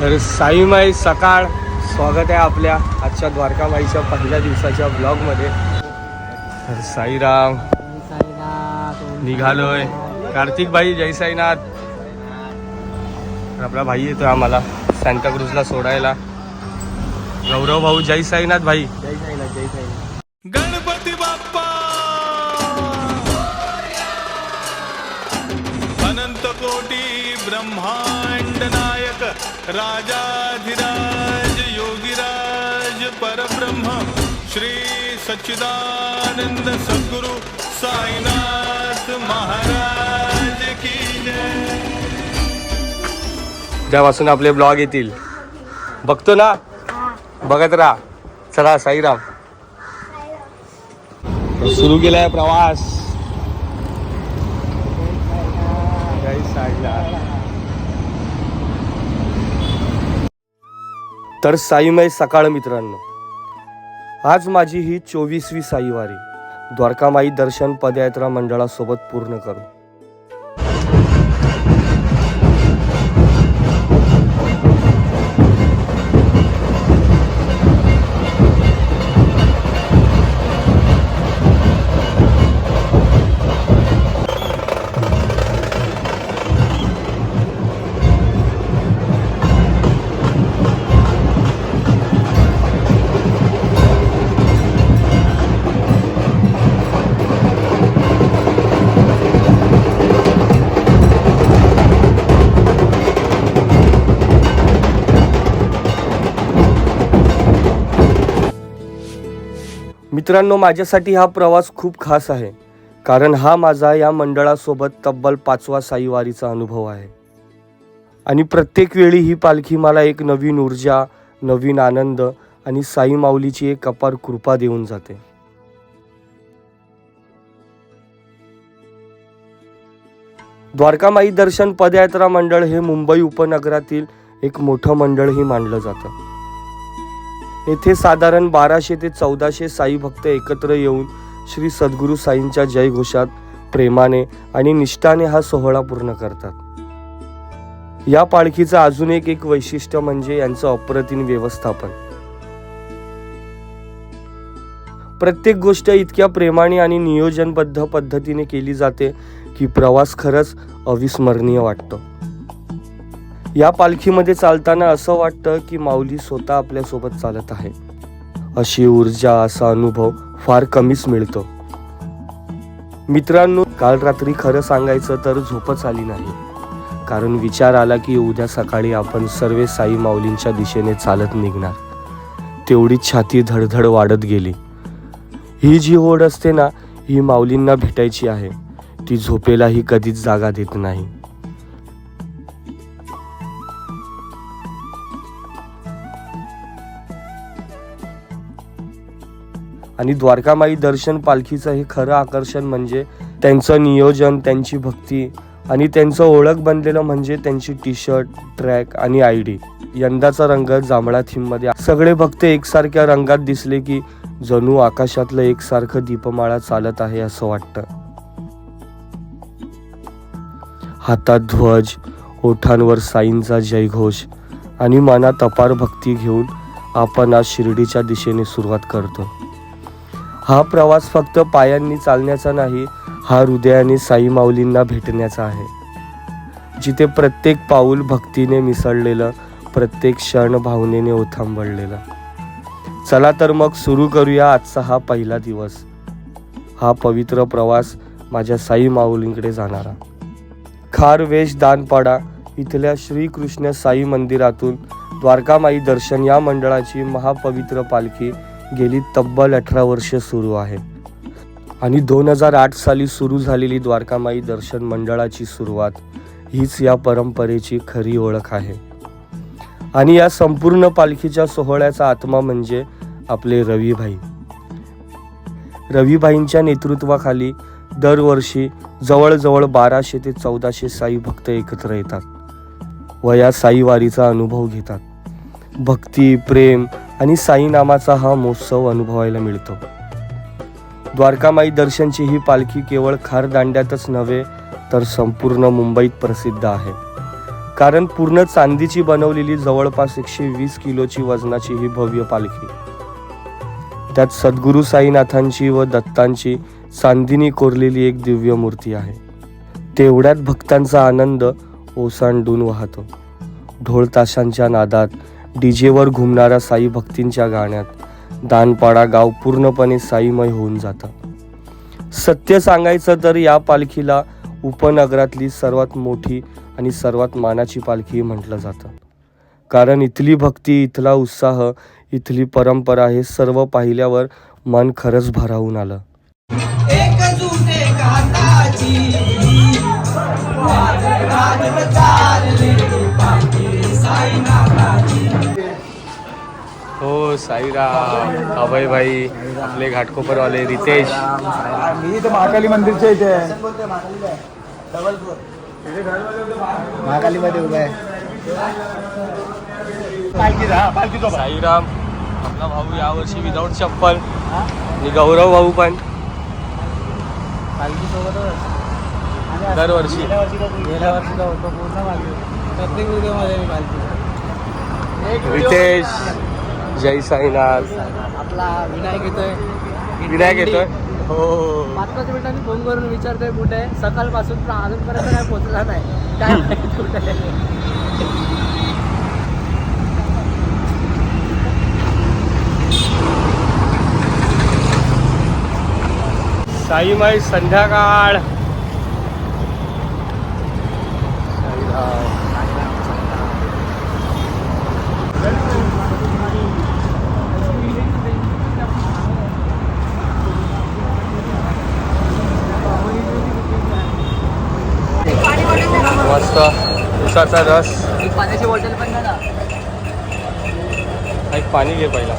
तर साईमाई सकाळ. स्वागत आहे आपल्या आजच्या द्वारकामाईच्या पहिल्या दिवसाच्या ब्लॉगमध्ये तर साईराम निघालोय. कार्तिक भाई जय साईनाथ. तर आपला भाई येतोय आम्हाला सांताक्रूजला सोडायला. गौरव भाऊ जय साईनाथ भाई. जय साईनाथ जय साईनाथ. ब्रह्मांड नायक राजाधिराज योगीराज परब्रह्म श्री सच्चिदानंद सद्गुरु साईनाथ महाराज की जय. उद्यापासून आपले ब्लॉग येतील. बघतो ना? बघत राहा. चला साईराम. सुरू केलाय प्रवास. जय तर साईमय सकाळ मित्रांनो. आज माझी ही चोवीसवी साईवारी. द्वारकामाई दर्शन पदयात्रा मंडळासोबत पूर्ण करू. मित्रांनो माझ्यासाठी हा प्रवास खूप खास आहे. कारण हा माझा या मंडळासोबत तब्बल पाचवा साईवारीचा अनुभव आहे. आणि प्रत्येक वेळी ही पालखी मला एक नवीन ऊर्जा नवीन आनंद आणि साई माऊलीची एक अपार कृपा देऊन जाते. द्वारकामाई दर्शन पदयात्रा मंडळ हे मुंबई उपनगरातील एक मोठं मंडळही मानलं जातं. येथे साधारण बाराशे ते चौदाशे साई भक्त एकत्र येऊन श्री सद्गुरू साईंच्या जयघोषात प्रेमाने आणि निष्ठाने हा सोहळा पूर्ण करतात. या पालखीचं अजून एक एक वैशिष्ट्य म्हणजे यांचं अप्रतिम व्यवस्थापन. प्रत्येक गोष्ट इतक्या प्रेमाने आणि नियोजनबद्ध पद्धतीने केली जाते की प्रवास खरंच अविस्मरणीय वाटतो. या पालखीमध्ये चालताना असं वाटतं की माऊली स्वतः आपल्यासोबत चालत आहे. अशी ऊर्जा असा अनुभव फार कमीच मिळतो. मित्रांनो काल रात्री खरं सांगायचं तर झोपच आली नाही. कारण विचार आला की उद्या सकाळी आपण सर्व साई माऊलींच्या दिशेने चालत निघणार. तेवढी छाती धडधड वाढत गेली. ही जी ओढ असते ना ही माऊलींना भेटायची आहे. ती झोपेलाही कधीच जागा देत नाही. आणि द्वारकामाई दर्शन पालखीचं हे खरं आकर्षण म्हणजे त्यांचं नियोजन त्यांची भक्ती आणि त्यांचं ओळख बनलेलं म्हणजे त्यांची टी शर्ट ट्रॅक आणि आय डी. यंदाचा रंग जांभळा थीममध्ये सगळे भक्त एकसारख्या रंगात दिसले की जणू आकाशातलं एकसारखं दीपमाळा चालत आहे असं वाटतं. हातात ध्वज ओठांवर साईंचा जयघोष आणि मनात अपार भक्ती घेऊन आपण आज शिर्डीच्या दिशेने सुरुवात करतो. हा प्रवास फक्त पायांनी चालण्याचा नाही हा हृदयाने साई माऊलींना भेटण्याचा आहे. जिथे प्रत्येक पाऊल भक्तीने मिसळलेलं प्रत्येक क्षण भावनेने ओथांबळलेलं चला तर मग सुरू करूया आजचा हा पहिला दिवस. हा पवित्र प्रवास माझ्या साई माऊलींकडे जाणारा. खार वेश दानपाडा इथल्या श्रीकृष्ण साई मंदिरातून द्वारकामाई दर्शन या मंडळाची महापवित्र पालखी गेली तब्बल अठरा वर्ष सुरू आहे. आणि दोन हजार आठ साली सुरू झालेली द्वारकामाई दर्शन मंडळाची सुरुवात हीच या परंपरेची खरी ओळख आहे. आणि या संपूर्ण पालखीच्या सोहळ्याचा आत्मा म्हणजे आपले रवीभाई. रवीभाईंच्या नेतृत्वाखाली दरवर्षी जवळजवळ बाराशे ते चौदाशे साई भक्त एकत्र येतात व या साईवारीचा अनुभव घेतात. भक्ती प्रेम आणि साईनामाचा हा महोत्सव अनुभवायला मिळतो. द्वारकामाई दर्शनची ही पालखी केवळ खार दांड्यातच नव्हे तर संपूर्ण मुंबईत प्रसिद्ध आहे. कारण पूर्ण चांदीची बनवलेली जवळपास एकशे वीस किलोची वजनाची ही भव्य पालखी. त्यात सद्गुरू साईनाथांची व दत्तांची चांदीनी कोरलेली एक दिव्य मूर्ती आहे. तेवढ्यात भक्तांचा आनंद ओसांडून वाहतो. ढोल ताशांच्या नादात डीजेवर घुमणाऱ्या साई भक्तींच्या गाण्यात दानपाडा गाव पूर्णपणे साईमय होऊन जातं. सत्य सांगायचं तर या पालखीला उपनगरातली सर्वात मोठी आणि सर्वात मानाची पालखी म्हटलं जातं. कारण इथली भक्ती इथला उत्साह इथली परंपरा हे सर्व पाहिल्यावर मन खरंच भरावून आलं. हो साईराम अभय भाई आपले घाटकोपरवाले रितेश. मी इथे महाकाली मंदिरच्या इथे आहे. महाकाली मध्ये उभा आहे. साईराम आपला भाऊ यावर्षी विदाऊट चप्पल. आणि गौरव भाऊ पण. दरवर्षी. गेल्या वर्षीचा होतो पूर्ण पालखी प्रत्येक व्हिडिओमध्ये मी रितेश जय साईनाथ. आपला विनायक येतोय. विनायक येतोय? हो. पाच पाच मिनिटांनी फोन करून विचारतोय कुठे सकाळपासून पण अजूनपर्यंत काय पोहोचला नाही. काय कुठे आहे. साईमाई संध्याकाळ साईराम. मस्त उसाचा रस. पाण्याची बॉटल पण एक पाणी घे पहिला.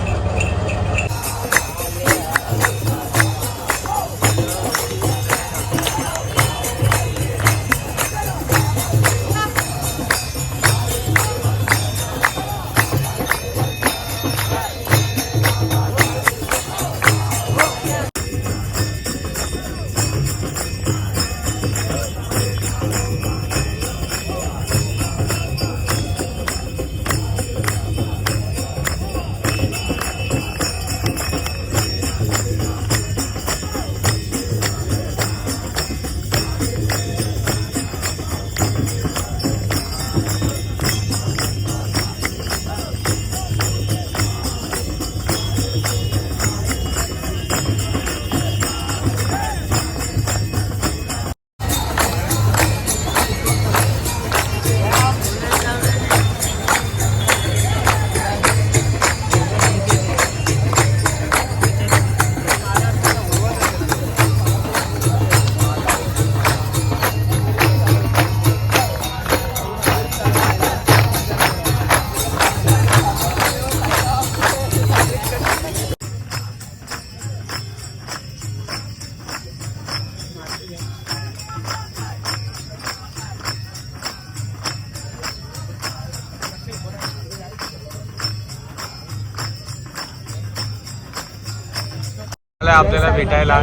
आलाय आपल्याला भेटायला.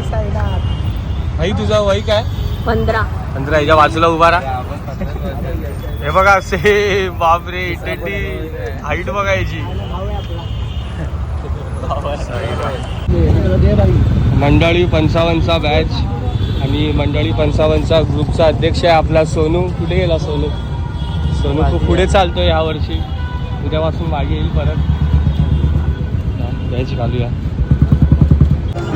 भाई तुझा वय काय? पंधरा. पंधरा याच्या बाजूला उभा राहा. हे बघा से बापरे इटेटी. हाईट बघायची मंडळी पंचावन्नचा बॅच आणि मंडळी पंचावन्नचा ग्रुपचा अध्यक्ष आहे आपला सोनू. कुठे गेला सोनू? सोनू खूप पुढे चालतो या वर्षी उद्यापासून मागे येईल परत. बॅच घालूया.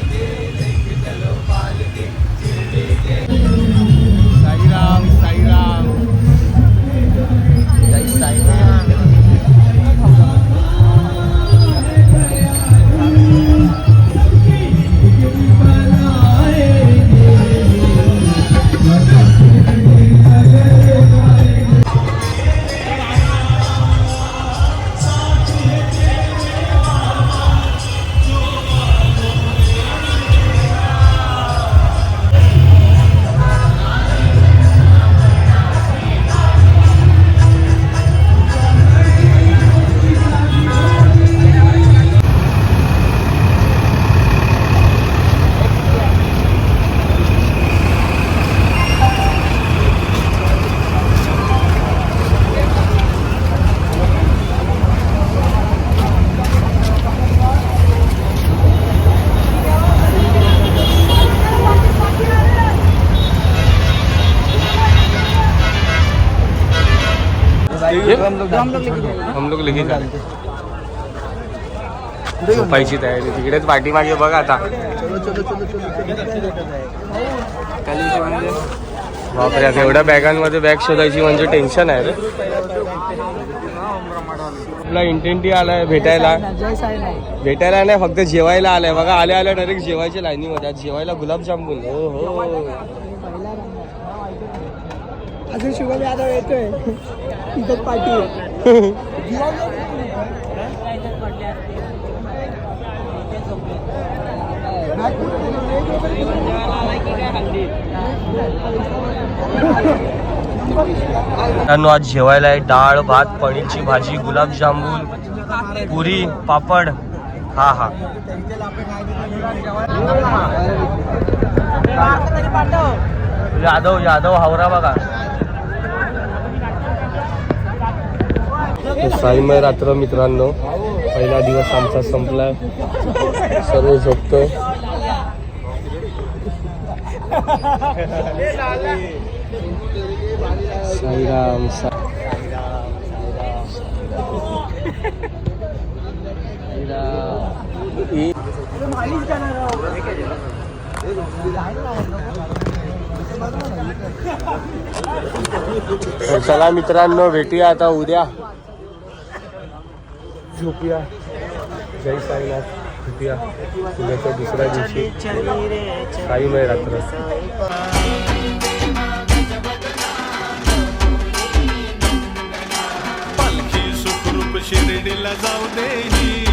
Thank you. हम लोग लिखी जा झोपायची तयारी तिकडेच पाठीमागे बघ आता. बापरे आता एवढ्या बॅगांमध्ये बॅग शोधायची म्हणजे टेन्शन आहे रे. आपला इंटेंटी आलाय भेटायला. भेटायला नाही फक्त जेवायला आलाय. बघा आल्या आल्या डायरेक्ट जेवायच्या लाईनीमध्ये. आज जेवायला गुलाबजामुन. हो हो. अजून शुभम यादव येतोय. इथं पार्टी मित्रांनो आज जेवायला आहे डाळ भात पनीरची भाजी गुलाबजामुन पुरी पापड. हा हा. यादव यादव हावरा बघा. साईमय रात्र मित्रांनो. पहिला दिवस आमचा संपलाय सर्व झोपतोय. साईराम. चला मित्रांनो भेटूया आता उद्या. झोपूया. जय साईनाथ. भेटूया उद्याच्या दुसऱ्या दिवशी. साईमय रात्र. शिर्डीला जाऊ दे